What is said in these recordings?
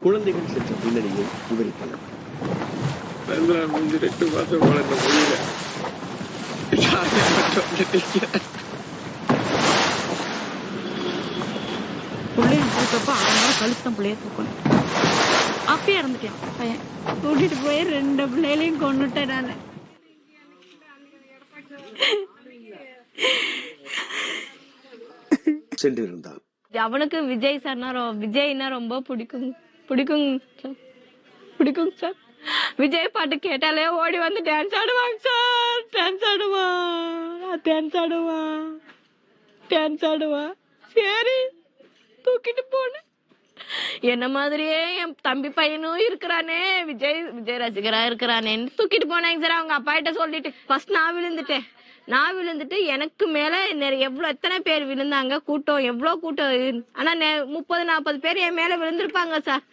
குழந்தைகள் சென்ற பின்னணியை விவரித்தனர். பிள்ளைய தூக்கப்ப பிள்ளைய தூக்கணும். அப்பயே இறந்துட்டான் பையன். கூட்டிட்டு போய் ரெண்டு பிள்ளைகளையும் கொண்டுட்டேன் நான். அவனுக்கு விஜய் சார்னா ரொ- விஜய்னா ரொம்ப பிடிக்கும். பிடிக்குங்க சார். பிடிக்குங்க சார். விஜய் பாட்டு கேட்டாலே ஓடி வந்து டான்ஸ் ஆடுவாங்க சார். டான்ஸ் ஆடுவான் டான்ஸ் ஆடுவான் டான்ஸ் ஆடுவான் சரி தூக்கிட்டு போனேன். என்ன மாதிரியே என் தம்பி பையனும் இருக்கிறானே. விஜய் விஜய் ரசிகரா இருக்கிறானேன்னு தூக்கிட்டு போனாங்க சார். அவங்க அப்பா கிட்ட சொல்லிட்டு ஃபர்ஸ்ட் நான் விழுந்துட்டேன். நான் விழுந்துட்டு எனக்கு மேல நிறைய எவ்வளவு எத்தனை பேர் விழுந்தாங்க? கூட்டம் எவ்வளவு கூட்டம்? ஆனா முப்பது நாற்பது பேர் என் மேல விழுந்திருப்பாங்க சார்.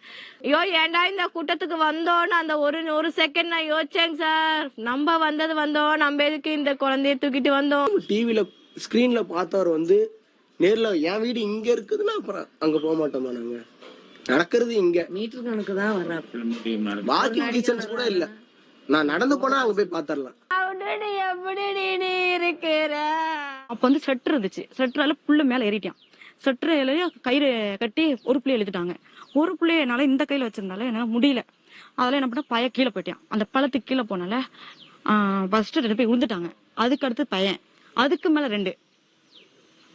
ஐயோ ஏன்டா இந்த கூட்டத்துக்கு வந்தோன்னு அந்த ஒரு ஒரு செகண்ட் நான் யோசிச்சேங்க சார். நம்ம வந்தது வந்தோம். நம்ம எதுக்கு இந்த குழந்தைய தூக்கிட்டு வந்தோம்? டிவில ஸ்கிரீன்ல பார்த்தவர் வந்து நேர்ல என் வீடு இங்க இருக்குதுன்னா அப்புறம் அங்க போக மாட்டோமா நாங்க நடக்கிறது இங்க. மீட்டர் கணக்கு தான் வர்றாரு. வாக்கிங் டிஸ்டன்ஸ் கூட இல்ல. நான் நடந்து போனா அங்க போய் பாத்திரலாம். அப்ப வந்து ஸ்வெட்டர் இருந்துச்சு. ஸ்வெட்டரால புல்லு மேல ஏறிட்டான். ஸ்வெட்டர் கயிறு கட்டி ஒரு புள்ளைய எழுதிட்டாங்க ஒரு புள்ளைய என்னால இந்த கையில வச்சிருந்தால என்னால முடியல. அதெல்லாம் என்ன பண்ண பையன் கீழே போயிட்டான். அந்த பழத்துக்கு கீழே போனால ஃபர்ஸ்ட் ரெண்டு பேர் விழுந்துட்டாங்க. அதுக்கு அடுத்து பையன். அதுக்கு மேல ரெண்டு.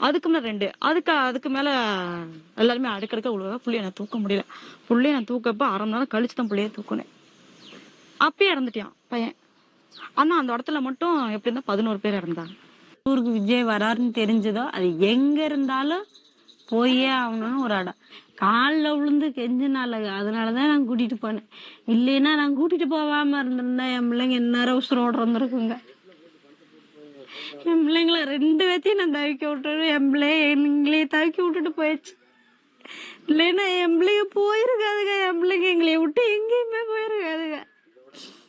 அதுக்கு மேலே ரெண்டு. அதுக்கு அதுக்கு மேலே எல்லாருமே அடுக்கடுக்க விழுவ புள்ளிய நான் தூக்க முடியல. புள்ளைய நான் தூக்கப்ப அரை மணி நேரம் கழிச்சு தான் புள்ளைய தூக்குனேன். அப்பயே இறந்துட்டான் பையன். ஆனால் அந்த இடத்துல மட்டும் எப்படி இருந்தால் பதினோரு பேர் இறந்தாங்க. ஊருக்கு விஜய் வராருன்னு தெரிஞ்சதோ அது எங்கே இருந்தாலும் போயே ஆகணும்னு ஒரு இடம் காலில் விழுந்து கெஞ்சினால அதனாலதான் நான் கூட்டிட்டு போனேன். இல்லைன்னா நான் கூட்டிகிட்டு போகாமல் இருந்திருந்தேன் என் பிள்ளைங்க இந்நேரம் உசுரோட இருந்திருக்குங்க. என் பிள்ளைங்கள ரெண்டு பேத்தையும் நான் தவிக்க விட்டுட்டு என் பிள்ளைய எங்களையே தவிக்க விட்டுட்டு போயிடுச்சு. இல்லைன்னா என் பிள்ளைங்க போயிருக்காதுங்க. என் பிள்ளைங்க எங்களை விட்டு எங்கேயுமே போயிருக்காதுங்க.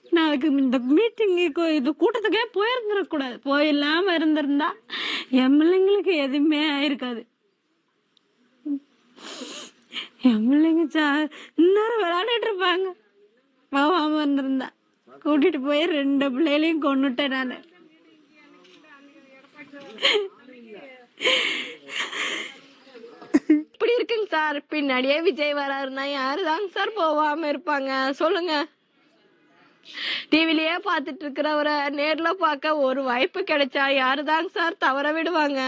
நாளைக்கு இந்த மீட்டிங் இது கூட்டத்துக்கே போயிருந்துடக்கூடாது. போயில்லாம இருந்திருந்தா என் பிள்ளைங்களுக்கு எதுவுமே ஆயிருக்காது. என் பிள்ளைங்க சா இன்னொரு விளையாடிட்டு இருப்பாங்க. போகாம இருந்திருந்தா. கூட்டிட்டு போய் ரெண்டு பிள்ளைகளையும் கொண்டுட்டேன் நான். இப்படி இருக்குங்க சார். பின்னாடியே விஜய் வராருன்னா யாருதாங்க சார் போவாம இருப்பாங்க? சொல்லுங்க. டிவிலயே பாத்துட்டு இருக்கிறவரை நேர்ல பார்க்க ஒரு வாய்ப்பு கிடைச்சா யாருதாங்க சார் தவற விடுவாங்க?